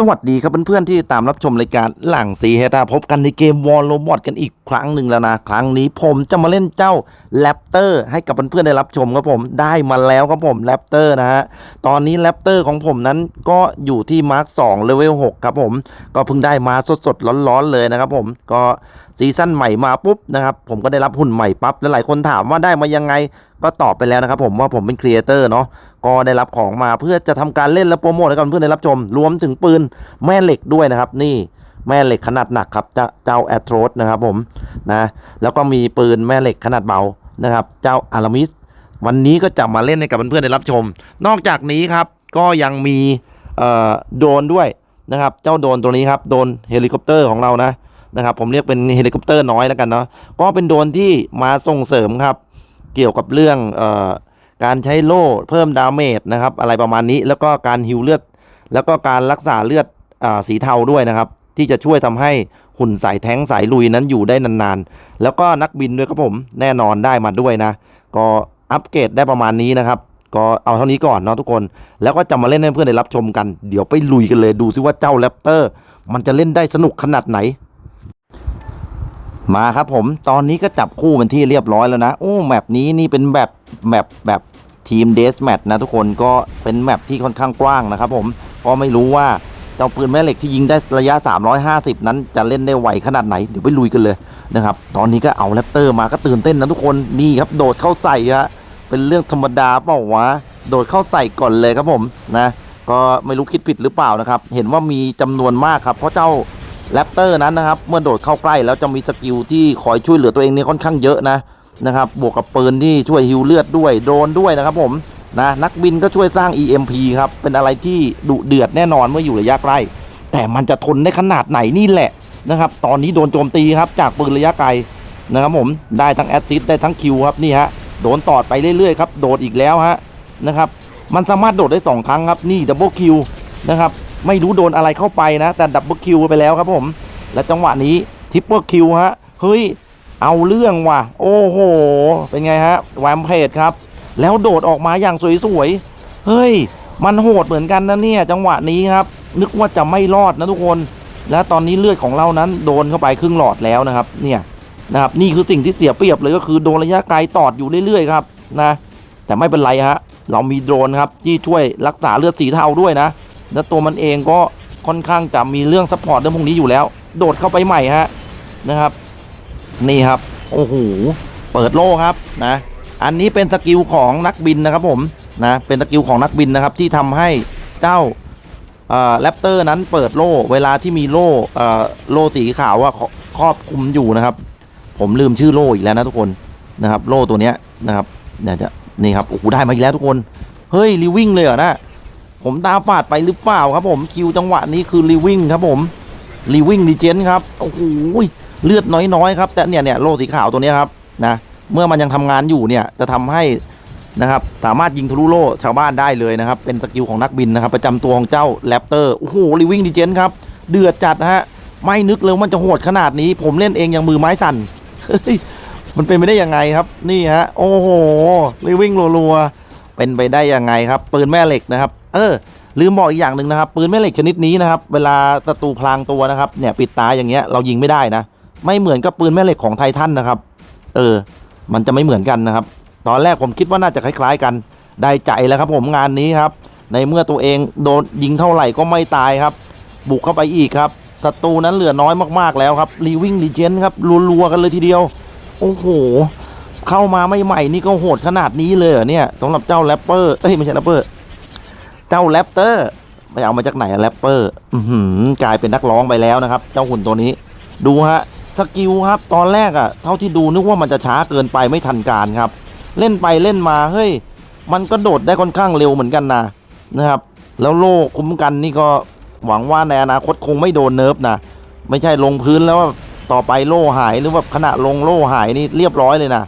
สวัสดีครับเพื่อนๆที่ตามรับชมรายการหลังสีเฮตาพบกันในเกมวอลโลบอทกันอีกครั้งหนึ่งแล้วนะ ครั้งนี้ผมจะมาเล่นเจ้าแรปเตอร์ให้กับเพื่อนๆได้รับชมครับผมได้มาแล้วครับผมแรปเตอร์นะฮะตอนนี้แรปเตอร์ของผมนั้นก็อยู่ที่มาร์ค2เลเวล6ครับผม ก็เพิ่งได้มาสดๆร้อนๆเลยนะครับผมก็ ซีซั่นใหม่มาปุ๊บนะครับผมก็ได้รับหุ่นใหม่ปั๊บแล้วหลายคนถามว่าได้มายังไงก็ตอบไปแล้วนะครับผมว่าผมเป็นครีเอเตอร์เนาะก็ได้รับของมาเพื่อจะทำการเล่นและโปรโมทให้กับเพื่อนได้รับชม รวมถึงปืนแม่เหล็กด้วยนะครับ นี่แม่เหล็กขนาดหนักครับเจ้าเจ้าแอตโรสนะครับผมนะแล้วก็มีปืนแม่เหล็กขนาดเบานะครับ เจ้าอารามิสวันนี้ก็จะมาเล่นให้กับเพื่อนๆได้รับชม นอกจากนี้ครับก็ยังมีโดนด้วยนะครับ เจ้าโดนตัวนี้ครับโดนเฮลิคอปเตอร์ของเรานะ นะครับผมเรียกเป็นเฮลิคอปเตอร์น้อยแล้วกันเนาะก็เป็นโดรนที่มาส่งเสริมครับ เกี่ยวกับเรื่องออการใช้โล่เพิ่มดาเมจนะครับอะไรประมาณนี้แล้วก็การฮิวเลือด แล้วก็การรักษาเลือดอสีเทาด้วยนะครับ ที่จะช่วยทำให้หุ่นสายแท้งสายลุยนั้นอยู่ได้นานๆ แล้วก็นักบินด้วยครับผมแน่นอนได้มาด้วยนะ ก็อัปเกรดได้ประมาณนี้นะครับก็เอาเท่านี้ก่อนเนาะทุกคน แล้วก็จะมาเล่นให้เพื่อนได้รับชมกัน เดี๋ยวไปลุยกันเลยดูซิว่าเจ้าแรปเตอร์ มันจะเล่นได้สนุกขนาดไหน มาครับผมตอนนี้ก็จับคู่เป็นที่เรียบร้อยแล้วนะ โอ้แมปนี้นี่เป็นแบบแมปแบบทีมเดสแมทนะทุกคนก็เป็นแมปที่ค่อนข้างกว้างนะครับผมก็ไม่รู้ว่าเจ้าปืนแม่เหล็กที่ยิงได้ระยะ 350 นั้นจะเล่นได้ไหวขนาดไหน เดี๋ยวไปลุยกันเลยนะครับ ตอนนี้ก็เอาแรปเตอร์มาก็ตื่นเต้นนะทุกคนนี่ครับโดดเข้าใส่ฮะเป็นเรื่องธรรมดาเปล่าวะโดดเข้าใส่ก่อนเลยครับผมนะก็ไม่รู้คิดผิดหรือเปล่านะครับ เห็นว่ามีจำนวนมากครับ เพราะเจ้า แรปเตอร์นั้นนะครับ เมื่อโดดเข้าใกล้แล้วจะมีสกิลที่คอยช่วยเหลือตัวเองเนี่ยค่อนข้างเยอะนะนะครับ บวกกับปืนที่ช่วยฮิวเลือดด้วยโดนด้วยนะครับผมนะนักบินก็ช่วยสร้าง EMP ครับ เป็นอะไรที่ดุเดือดแน่นอนเมื่ออยู่ระยะใกล้ แต่มันจะทนได้ขนาดไหนนี่แหละนะครับ ตอนนี้โดนโจมตีครับจากปืนระยะไกลนะครับผมได้ทั้งแอสซิสได้ทั้งคิวครับนี่ฮะโดนตอดไปเรื่อยๆครับโดดอีกแล้วฮะนะครับ มันสามารถโดดได้สองครั้งครับนี่ดับเบิลคิวนะครับ ไม่รู้โดนอะไรเข้าไปนะ แต่ดับเบิลคิวไปแล้วครับผม และจังหวะนี้ทิปเปอร์คิวฮะ เฮ้ย เอาเรื่องว่ะ โอ้โห เป็นไงฮะแวมเพจครับ แล้วโดดออกมาอย่างสวยๆ เฮ้ย มันโหดเหมือนกันนะเนี่ย จังหวะนี้ครับ นึกว่าจะไม่รอดนะทุกคน และตอนนี้เลือดของเรานั้นโดนเข้าไปครึ่งหลอดแล้วนะครับ เนี่ยนะครับนี่คือสิ่งที่เสียเปรียบเลยก็คือโดนระยะไกลตอดอยู่เรื่อยๆครับนะ แต่ไม่เป็นไรฮะ เรามีโดรนครับที่ช่วยรักษาเลือดสีเทาด้วยนะ แล้วตัวมันเองก็ค่อนข้างจะมีเรื่องซัพพอร์ตเรื่องพวกนี้อยู่แล้ว โดดเข้าไปใหม่ฮะนะครับ นี่ครับ โอ้โหเปิดโล่ครับนะ อันนี้เป็นสกิลของนักบินนะครับผมนะเป็นสกิลของนักบินนะครับที่ทำให้เจ้าแรปเตอร์นั้นเปิดโล่เวลาที่มีโล่เออโล่สีขาวว่าครอบคุมอยู่นะครับ ผมลืมชื่อโล่อีกแล้วนะทุกคนนะครับ โล่ตัวเนี้ยนะครับเนี่ยจะนี่ครับโอ้โหได้มาอีกแล้วทุกคน เฮ้ยรีวิ่งเลยเหรอนะ ผมตาฝาดไปหรือเปล่าครับผมคิวจังหวะนี้คือรีวิ่งครับผมรีวิ่งดีเจนครับโอ้โหเลือดน้อยๆครับ แต่เนี่ยเนี่ยโลสีขาวตัวนี้ครับนะเมื่อมันยังทำงานอยู่เนี่ยจะทำให้นะครับสามารถยิงทะลุโล่ชาวบ้านได้เลยนะครับ เป็นสกิลของนักบินนะครับ ประจำตัวของเจ้าแรปเตอร์โอ้โหรีวิ่งดีเจนครับ เดือดจัดนะฮะไม่นึกเลยว่ามันจะโหดขนาดนี้ ผมเล่นเองยังมือไม้สั่นเฮ้ยมันเป็นไปได้ยังไงครับนี่ฮะโอ้โหรีวิ่งรัวๆเป็นไปได้ยังไงครับ ปืนแม่เหล็กนะครับ เออ ลืมบอกอีกอย่างหนึ่งนะครับ ปืนแม่เหล็กชนิดนี้นะครับ เวลาศัตรูพลางตัวนะครับ เนี่ยปิดตาอย่างเงี้ยเรายิงไม่ได้นะ ไม่เหมือนกับปืนแม่เหล็กของไททันนะครับ เออ มันจะไม่เหมือนกันนะครับ ตอนแรกผมคิดว่าน่าจะคล้ายๆกัน ได้ใจแล้วครับ ผมงานนี้ครับ ในเมื่อตัวเองโดนยิงเท่าไหร่ก็ไม่ตายครับ บุกเข้าไปอีกครับศัตรูนั้นเหลือน้อยมากๆแล้วครับรีวิ่งรีเจนครับรัวๆกันเลยทีเดียว โอ้โหเข้ามาไม่ใหม่นี่ก็โหดขนาดนี้เลยเหรอเนี่ยสำหรับเจ้าแรปเปอร์เอ้ยไม่ใช่แรปเปอร์ เจ้าแรปเตอร์ไปเอามาจากไหนอะแรปเปอร์กลายเป็นนักร้องไปแล้วนะครับ เจ้าหุ่นตัวนี้ ดูฮะสกิลครับ ตอนแรกอะเท่าที่ดูนึกว่ามันจะช้าเกินไปไม่ทันการครับ เล่นไปเล่นมาเฮ้ย มันก็โดดได้ค่อนข้างเร็วเหมือนกันนะนะครับ แล้วโล่คุ้มกันนี่ก็หวังว่าในอนาคตคงไม่โดนเนิร์ฟนะไม่ใช่ลงพื้นแล้วต่อไปโล่หายหรือว่าขณะลงโล่หายนี่เรียบร้อยเลยนะ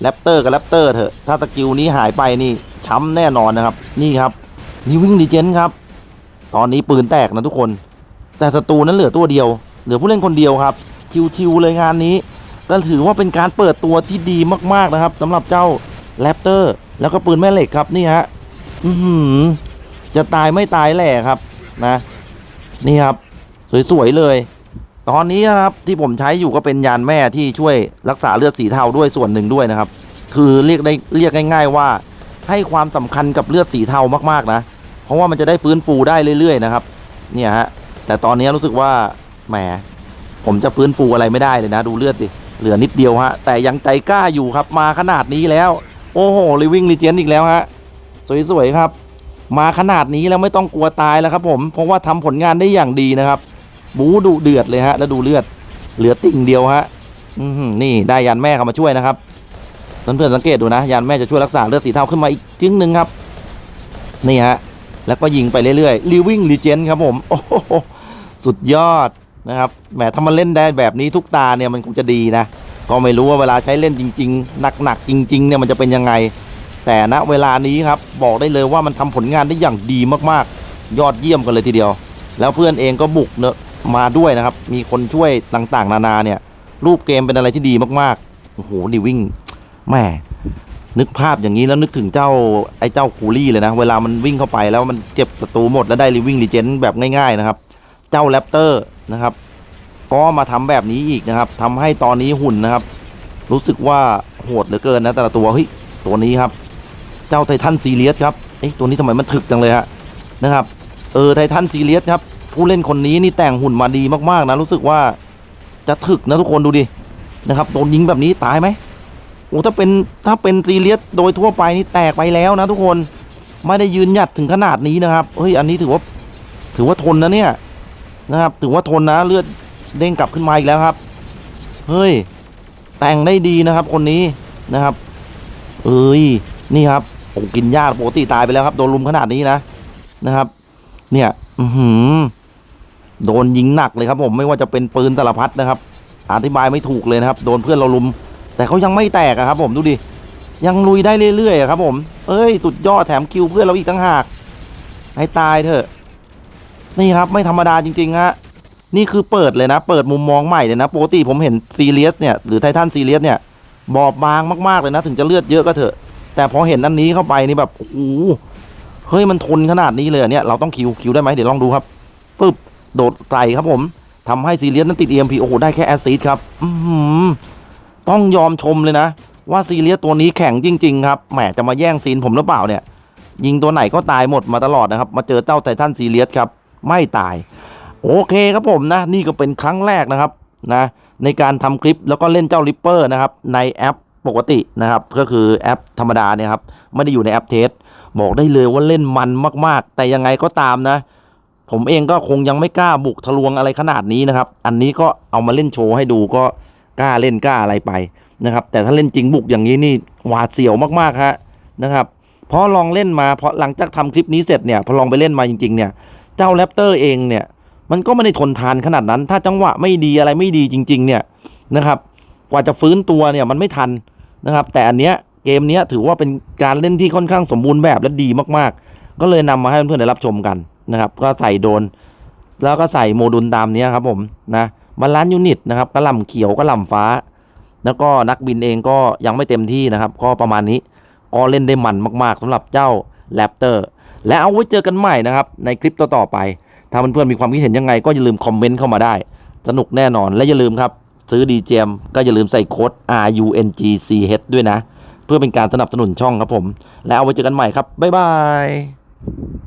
แรปเตอร์กับแรปเตอร์เถอะถ้าสกิลนี้หายไปนี่ช้ำแน่นอนนะครับ นี่ครับ นี่วิ่งดีเจนครับ ตอนนี้ปืนแตกนะทุกคน แต่ศัตรูนั้นเหลือตัวเดียว เหลือผู้เล่นคนเดียวครับชิวๆเลยงานนี้ก็ถือว่าเป็นการเปิดตัวที่ดีมากๆนะครับสำหรับเจ้าแรปเตอร์แล้วก็ปืนแม่เหล็กครับนี่ฮะอือจะตายไม่ตายแหล่ครับนะ นี่ครับ สวยๆเลย ตอนนี้นะครับที่ผมใช้อยู่ก็เป็นยานแม่ที่ช่วยรักษาเลือดสีเทาด้วยส่วนหนึ่งด้วยนะครับ คือเรียกได้เรียกง่าย ๆว่าให้ความสำคัญกับเลือดสีเทามากๆนะ เพราะว่ามันจะได้ฟื้นฟูได้เรื่อยๆนะครับ เนี่ยฮะ แต่ตอนนี้รู้สึกว่าแหมผมจะฟื้นฟูอะไรไม่ได้เลยนะ ดูเลือดดิ เหลือนิดเดียวฮะ แต่ยังใจกล้าอยู่ครับ มาขนาดนี้แล้ว โอ้โหลิวิ่งรีเจนอีกแล้วฮะ สวยๆครับ มาขนาดนี้แล้วไม่ต้องกลัวตายแล้วครับ ผม เพราะว่าทำผลงานได้อย่างดีนะครับ บูดุเดือดเลยฮะ แล้วดูเลือด เหลือติ่งเดียวฮะ อืนี่ได้ยันแม่เข้ามาช่วยนะครับ เพื่อนๆสังเกตดูนะ ยันแม่จะช่วยรักษาเลือดสีเทาขึ้นมาอีกจิ้งหนึ่งครับ นี่ฮะ แล้วก็ยิงไปเรื่อยๆ Living Legend ครับผม โอ้โห สุดยอดนะครับ แหมถ้ามันเล่นได้แบบนี้ทุกตาเนี่ยมันคงจะดีนะ ก็ไม่รู้ว่าเวลาใช้เล่นจริง ๆ หนักๆ จริง ๆ เนี่ยมันจะเป็นยังไง แต่ณเวลานี้ครับ บอกได้เลยว่ามันทำผลงานได้อย่างดีมากๆ ยอดเยี่ยมกันเลยทีเดียว แล้วเพื่อนเองก็บุกเนอะมาด้วยนะครับ มีคนช่วยต่างๆ นานาเนี่ย รูปเกมเป็นอะไรที่ดีมากๆ โอ้โหดิวิ่งแหม่ นึกภาพอย่างนี้แล้วนึกถึงเจ้าไอ้เจ้าคูลี่เลยนะ เวลามันวิ่งเข้าไปแล้วมันเจ็บศัตรูหมดแล้วได้รีวิ่งรีเจนแบบง่าย ๆนะครับ เจ้าแรปเตอร์นะครับ ก็มาทำแบบนี้อีกนะครับทำให้ตอนนี้หุ่นนะครับ รู้สึกว่าโหดเหลือเกินนะแต่ละตัวเฮ้ยตัวนี้ครับ เจ้าไททันซีเรียสครับเอ้ตัวนี้ทำไมมันถึกจังเลยฮะนะครับ เออไททันซีเรียสครับ ผู้เล่นคนนี้นี่แต่งหุ่นมาดีมากๆนะรู้สึกว่าจะถึกนะทุกคนดูดินะครับโดนยิงแบบนี้ตายไหม โอ้ถ้าเป็นถ้าเป็นซีเรียสโดยทั่วไปนี่แตกไปแล้วนะทุกคนไม่ได้ยืนหยัดถึงขนาดนี้นะครับเฮ้ยอันนี้ถือว่าถือว่าทนนะเนี่ยนะครับถือว่าทนนะเลือดเด้งกลับขึ้นมาอีกแล้วครับ เฮ้ย แต่งได้ดีนะครับ คนนี้นะครับ เอ้ยนี่ครับโอ้กินยาปกติตายไปแล้วครับ โดนลุมขนาดนี้นะนะครับ เนี่ย อือหือโดนยิงหนักเลยครับ ผมไม่ว่าจะเป็นปืนสารพัดนะครับ อธิบายไม่ถูกเลยนะครับ โดนเพื่อนเราลุม แต่เขายังไม่แตกอะครับ ผมดูดิยังลุยได้เรื่อยๆครับ ผม เอ้ยสุดยอดแถมคิวเพื่อนเราอีกตั้งหาก ให้ตายเถอะ นี่ครับไม่ธรรมดาจริงๆฮะนี่คือเปิดเลยนะ เปิดมุมมองใหม่เลยนะปกติผมเห็นซีเรียสเนี่ยหรือไททันซีเรียสเนี่ยบอบบางมากๆเลยนะ ถึงจะเลือดเยอะก็เถอะ แต่พอเห็นอันนี้เข้าไปนี่แบบโอ้โหเฮ้ยมันทนขนาดนี้เลยเนี่ยเราต้องคิวคิวได้ไหมเดี๋ยวลองดูครับปึ๊บโดดใส่ครับผมทำให้ซีเรียสนั้นติด EMP โอ้โหได้แค่แอสซิดครับ อื ต้องยอมชมเลยนะ ว่าซีเรียสตัวนี้แข็งจริง ๆ ครับแหมจะมาแย่งซีนผมหรือเปล่าเนี่ย ยิงตัวไหนก็ตายหมดมาตลอดนะครับ มาเจอเจ้าไททันซีเรียสครับ ไม่ตาย โอเคครับผมนะ นี่ก็เป็นครั้งแรกนะครับนะในการทำคลิปแล้วก็เล่นเจ้าริปเปอร์นะครับ ในแอปปกตินะครับ ก็คือแอปธรรมดาเนี่ยครับ ไม่ได้อยู่ในแอปเทสบอกได้เลยว่าเล่นมันมาก ๆ แต่ยังไงก็ตามนะ ผมเองก็คงยังไม่กล้าบุกทะลวงอะไรขนาดนี้นะครับ อันนี้ก็เอามาเล่นโชว์ให้ดูก็ กล้าเล่นกล้าอะไรไปนะครับ แต่ถ้าเล่นจริงบุกอย่างนี้นี่หวาดเสียวมากๆฮะนะครับเพราะลองเล่นมาเพราะหลังจากทำคลิปนี้เสร็จเนี่ยพอลองไปเล่นมาจริงๆเนี่ยเจ้าแรปเตอร์เองเนี่ยมันก็ไม่ได้ทนทานขนาดนั้น ถ้าจังหวะไม่ดีอะไรไม่ดีจริง ๆ เนี่ยนะครับกว่าจะฟื้นตัวเนี่ยมันไม่ทันนะครับ แต่อันเนี้ยเกมเนี้ยถือว่าเป็นการเล่นที่ค่อนข้างสมบูรณ์แบบและดีมากๆ ก็เลยนำมาให้เพื่อนๆได้รับชมกันนะครับ ก็ใส่โดน แล้วก็ใส่โมดูลตามเนี้ยครับผมนะ บาลานซ์ยูนิตนะครับกระหล่ำเขียวกระหล่ำฟ้า แล้วก็นักบินเองก็ยังไม่เต็มที่นะครับ ก็ประมาณนี้ก็เล่นได้มันมาก ๆสำหรับเจ้าแรปเตอร์และเอาไว้เจอกันใหม่นะครับในคลิปต่อๆไป ถ้าเพื่อนๆมีความคิดเห็นยังไง ก็อย่าลืมคอมเมนต์เข้ามาได้ สนุกแน่นอนและอย่าลืมครับ ซื้อดีเจมก็อย่าลืมใส่โค้ด R U N G C H ด้วยนะ เพื่อเป็นการสนับสนุนช่องครับผม แล้วเอาไว้เจอกันใหม่ครับ บ๊ายบาย